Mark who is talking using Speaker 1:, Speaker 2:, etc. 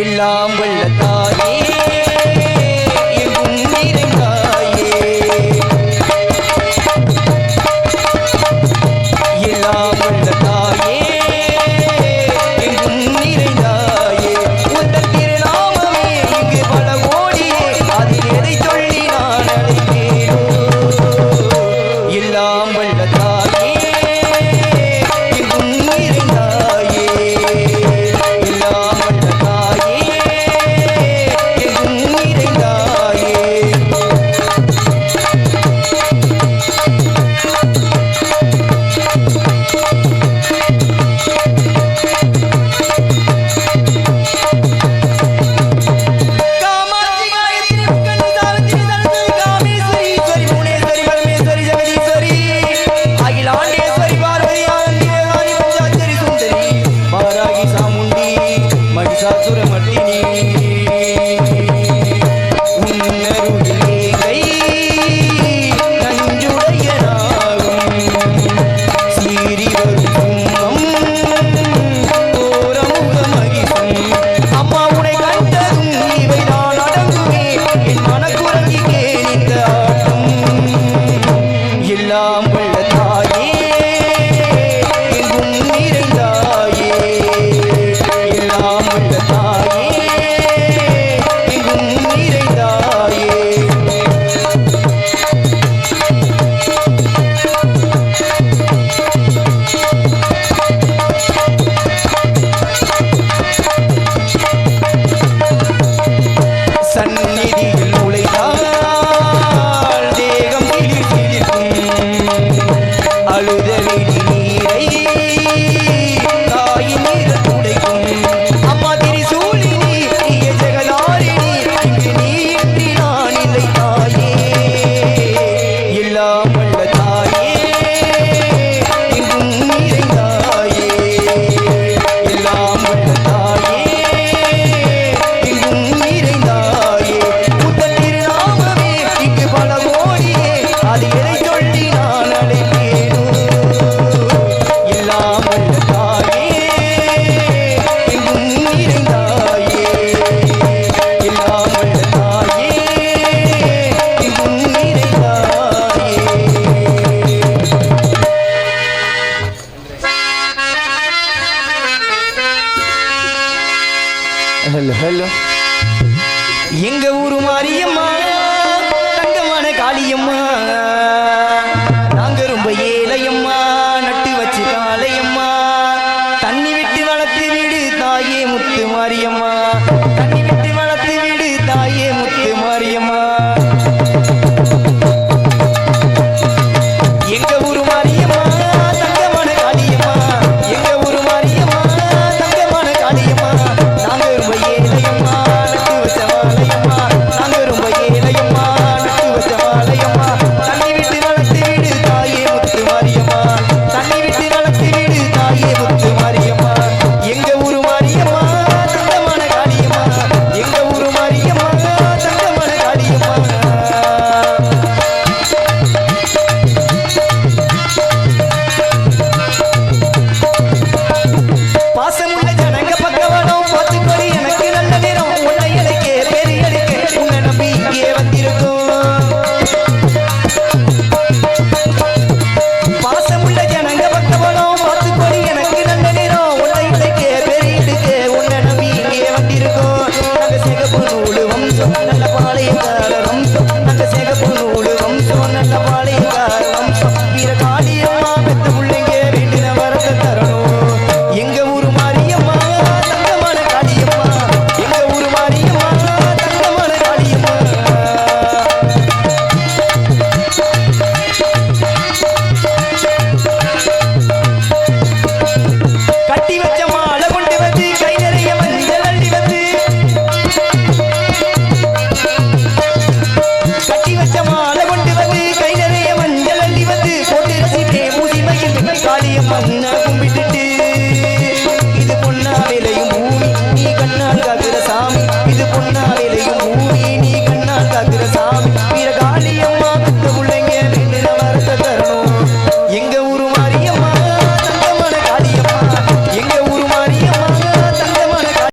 Speaker 1: எல்லாம் வல்ல தாயே எல்லாம் வல்ல 자, 소리 ஹலோ. எங்க ஊரு மாரியம்மா தங்கமான காளியம்மா. நாங்க ரொம்ப ஏழையம்மா நட்டு வச்சு காளையம்மா. தண்ணி விட்டு வளர்த்து வீடு தாயே முத்து மாரியம்மா.